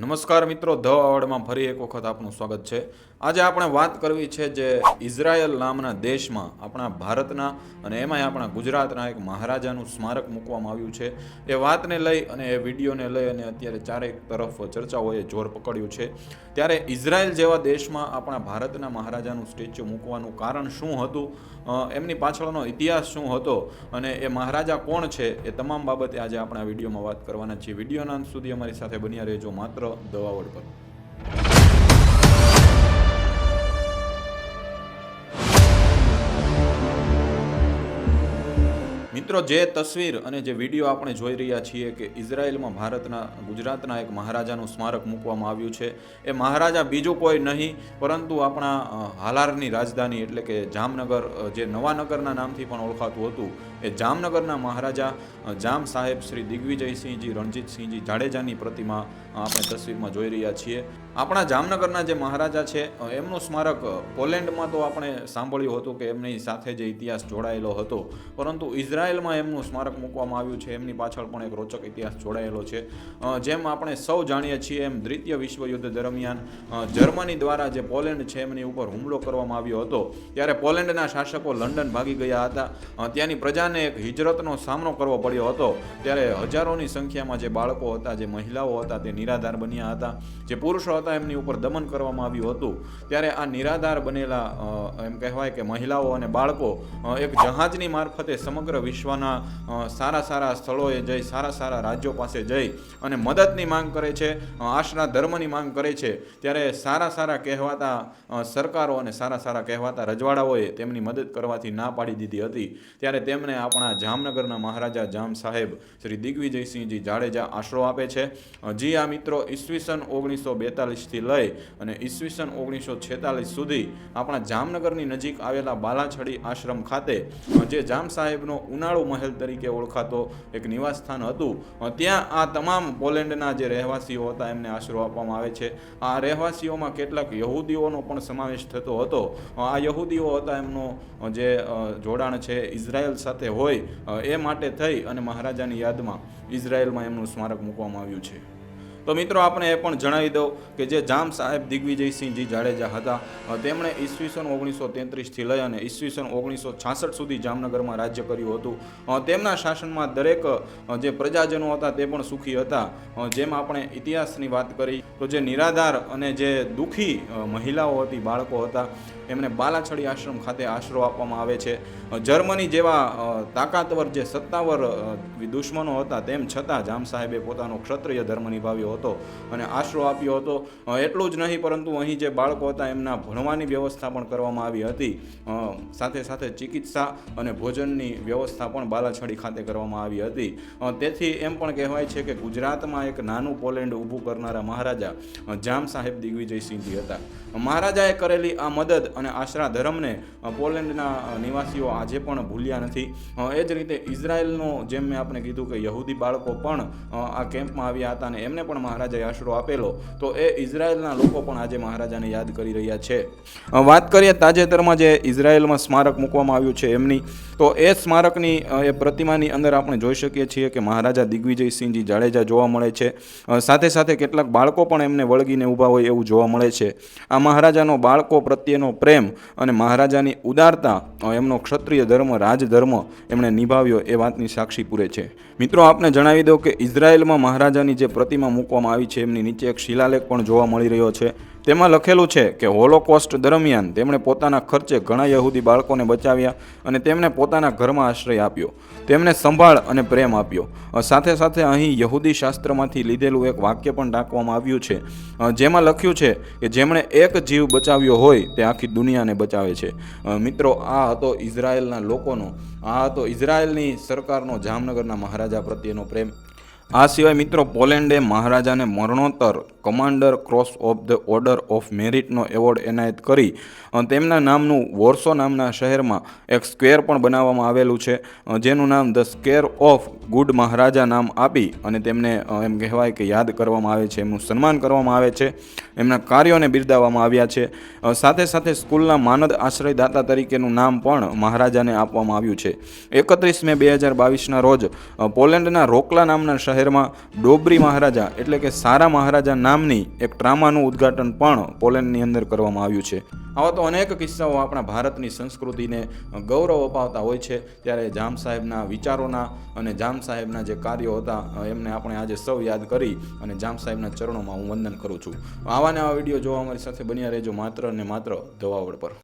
નમસ્કાર મિત્રો, ધ અવાર્ડમાં ફરી એક વખત આપનું સ્વાગત છે. આજે આપણે વાત કરવી છે જે ઇઝરાયલ નામના દેશમાં આપણા ભારતના અને એમાંય આપણા ગુજરાતના એક મહારાજાનું સ્મારક મૂકવામાં આવ્યું છે. એ વાતને લઈ અને એ વિડીયોને લઈ અને અત્યારે ચારેક તરફ ચર્ચાઓએ જોર પકડ્યું છે. ત્યારે ઇઝરાયલ જેવા દેશમાં આપણા ભારતના મહારાજાનું સ્ટેચ્યુ મૂકવાનું કારણ શું હતું? એમની પાછળનો ઇતિહાસ શું હતો? અને એ મહારાજા કોણ છે? એ તમામ બાબતે આજે આપણે વિડીયોમાં વાત કરવાના છીએ. વિડીયોના અંત સુધી અમારી સાથે બન્યા રહેજો. માત્ર દવાવડ પર મિત્રો, જે તસવીર અને જે વીડિયો આપણે જોઈ રહ્યા છીએ કે ઇઝરાયલમાં ભારતના, ગુજરાતના એક મહારાજાનું સ્મારક મૂકવામાં આવ્યું છે, એ મહારાજા બીજું કોઈ નહીં, પરંતુ આપણા હાલારની રાજધાની એટલે કે જામનગર જે નવાનગરના નામથી પણ ઓળખાતું હતું, એ જામનગરના મહારાજા જામ સાહેબ શ્રી દિગ્વિજયસિંહજી, રણજીતસિંહજી જાડેજાની પ્રતિમા આપણે તસવીરમાં જોઈ રહ્યા છીએ. આપણા જામનગરના જે મહારાજા છે એમનું સ્મારક પોલેન્ડમાં તો આપણે સાંભળ્યું હતું કે એમની સાથે જે ઇતિહાસ જોડાયેલો હતો, પરંતુ ઇઝરાયલમાં એમનું સ્મારક મૂકવામાં આવ્યું છે. એમની પાછળ પણ એક રોચક ઇતિહાસ જોડાયેલો છે. જેમ આપણે સૌ જાણીએ છીએ એમ દ્વિતીય વિશ્વયુદ્ધ દરમિયાન જર્મની દ્વારા જે પોલેન્ડ છે એમની ઉપર હુમલો કરવામાં આવ્યો હતો. ત્યારે પોલેન્ડના શાસકો લંડન ભાગી ગયા હતા. ત્યાંની પ્રજાને એક હિજરતનો સામનો કરવો પડ્યો હતો. ત્યારે હજારોની સંખ્યામાં જે બાળકો હતા, જે મહિલાઓ હતા, તે નિરાધાર બન્યા હતા. જે પુરુષો હતા, એમની ઉપર દમન કરવામાં આવ્યું હતું. ત્યારે આ નિરાધાર બનેલા એમ કહેવાય કે મહિલાઓ અને બાળકો એક જહાજની મારફતે સમગ્ર વિશ્વના સારા સારા સ્થળોએ જઈ, સારા સારા રાજ્યો પાસે જઈ અને મદદની માંગ કરે છે આશરા ધર્મની માંગ કરે છે, ત્યારે સારા સારા કહેવાતા સરકારો અને સારા સારા કહેવાતા રજવાડાઓએ તેમની મદદ કરવાથી ના પાડી દીધી હતી. ત્યારે તેમને આપણા જામનગરના મહારાજા જામ સાહેબ શ્રી દિગ્વિજયસિંહજી જાડેજા આશરો આપે છે. જી આ મિત્રો ઈસવીસન ઓગણીસો બેતાલીસથી લઈ અને ઈસવીસન ઓગણીસો છેતાલીસ સુધી આપણા જામનગરની નજીક આવેલા બાલાછડી આશ્રમ ખાતે જે જામ સાહેબનો ઉનાળુ મહેલ તરીકે ઓળખાતો એક નિવાસસ્થાન હતું. ત્યાં આ તમામ પોલેન્ડના જે રહેવાસીઓ હતા એમને આશરો આપવામાં આવે છે. આ રહેવાસીઓમાં કેટલાક યહૂદીઓનો પણ સમાવેશ થતો હતો. આ યહૂદીઓ હતા એમનો જે જોડાણ છે ઇઝરાયલ સાથે હોય એ માટે થઈ અને મહારાજાની યાદમાં ઇઝરાયલમાં એમનું સ્મારક મૂકવામાં આવ્યું છે. તો મિત્રો આપણે એ પણ જણાવી દઉં કે જે જામ સાહેબ દિગ્વિજયસિંહજી જાડેજા હતા તેમણે ઈસવીસન ઓગણીસો તેત્રીસથી લઈ અને ઈસવીસન ઓગણીસો છાસઠ સુધી જામનગરમાં રાજ્ય કર્યું હતું. તેમના શાસનમાં દરેક જે પ્રજાજનો હતા તે પણ સુખી હતા. જેમ આપણે ઇતિહાસની વાત કરી તો જે નિરાધાર અને જે દુઃખી મહિલાઓ હતી, બાળકો હતા, એમને બાલાછડી આશ્રમ ખાતે આશરો આપવામાં આવે છે. જર્મની જેવા તાકાતવર જે સત્તાવર દુશ્મનો હતા, તેમ છતાં જામ સાહેબે પોતાનો ક્ષત્રિય ધર્મ નિભાવ્યો હતો. અને આશરો આપ્યો હતો. એટલું જ નહીં, પરંતુ અહીં જે બાળકો હતા, એમના ભણવાની વ્યવસ્થા પણ કરવામાં આવી હતી. સાથે સાથે ચિકિત્સા અને ભોજનની વ્યવસ્થા પણ બાલાછડી ખાતે કરવામાં આવી હતી. તેથી એમ પણ કહેવાય છે કે ગુજરાતમાં એક નાનું પોલેન્ડ ઊભું કરનારા મહારાજા જામ સાહેબ દિગ્વિજયસિંહજી હતા. મહારાજાએ કરેલી આ મદદ અને આશરા ધર્મને પોલેન્ડના નિવાસીઓ આજે પણ ભૂલ્યા નથી. એ જ રીતે ઇઝરાયલનો, જેમ મેં આપણે કીધું કે યહૂદી બાળકો પણ આ કેમ્પમાં આવ્યા હતા અને એમને પણ મહારાજાએ આશરો આપેલો. તો એ ઇઝરાયલના લોકો પણ આજે મહારાજાને યાદ કરી રહ્યા છે. વાત કરીએ તાજેતરમાં જે ઇઝરાયલમાં સ્મારક મૂકવામાં આવ્યું છે એમની, તો એ સ્મારકની એ પ્રતિમાની અંદર આપણે જોઈ શકીએ છીએ કે મહારાજા દિગ્વિજયસિંહજી જાડેજા જોવા મળે છે. સાથે સાથે કેટલાક બાળકો પણ એમને વળગીને ઊભા હોય એવું જોવા મળે છે. આ મહારાજાનો બાળકો પ્રત્યેનો પ્રેમ અને મહારાજાની ઉદારતા એમનો ક્ષત્રિય ધર્મ, રાજધર્મ એમણે નિભાવ્યો એ વાતની સાક્ષી પૂરે છે. મિત્રો, આપને જણાવી દઉં કે ઇઝરાયલમાં મહારાજાની જે પ્રતિમા મૂકવામાં આવી છે. એમની નીચે એક શિલાલેખ પણ જોવા મળી રહ્યો છે. તેમાં લખેલું છે કે, હોલોકોસ્ટ દરમિયાન તેમણે પોતાના ખર્ચે ઘણા યહૂદી બાળકોને બચાવ્યા અને તેમને પોતાના ઘરમાં આશ્રય આપ્યો. તેમને સંભાળ અને પ્રેમ આપ્યો. સાથે સાથે અહીં યહૂદી શાસ્ત્રમાંથી લીધેલું એક વાક્ય પણ ટાંકવામાં આવ્યું છે. જેમાં લખ્યું છે કે, જેમણે એક જીવ બચાવ્યો હોય તે આખી દુનિયાને બચાવે છે. મિત્રો, આ હતો ઇઝરાયલના લોકોનો, આ હતો ઇઝરાયલની સરકારનો જામનગરના મહારાજા પ્રત્યેનો પ્રેમ. આ સિવાય મિત્રો, પોલેન્ડે મહારાજાને મરણોત્તર commander cross of the order of મેરિટનો award એનાયત કરી તેમના નામનું વોર્સો નામના શહેરમાં એક સ્ક્વેર પણ બનાવવામાં આવેલું છે. જેનું નામ the square of good Maharaja નામ આપી અને તેમને એમ કહેવાય કે યાદ કરવામાં આવે છે, એમનું સન્માન કરવામાં આવે છે, એમના કાર્યોને બિરદાવવામાં આવ્યા છે. સાથે સાથે સ્કૂલના માનદ આશ્રયદાતા તરીકેનું નામ પણ મહારાજાને આપવામાં આવ્યું છે. એકત્રીસ મે બે હજાર બાવીસના રોજ પોલેન્ડના રોકલા નામના શહેર શહેરમાં ડોબરી મહારાજા એટલે કે સારા મહારાજા નામની એક ટ્રામાનું ઉદ્ઘાટન પણ પોલેન્ડની અંદર કરવામાં આવ્યું છે. આવા તો અનેક કિસ્સાઓ આપણા ભારતની સંસ્કૃતિને ગૌરવ અપાવતા હોય છે. ત્યારે જામ સાહેબના વિચારોના અને જામ સાહેબના જે કાર્યો હતા એમને આપણે આજે સૌ યાદ કરી અને જામ સાહેબના ચરણોમાં હું વંદન કરું છું. આવા નવા વીડિયો જોવા અમારી સાથે બન્યા રહેજો માત્ર અને માત્ર ધવાવડ પર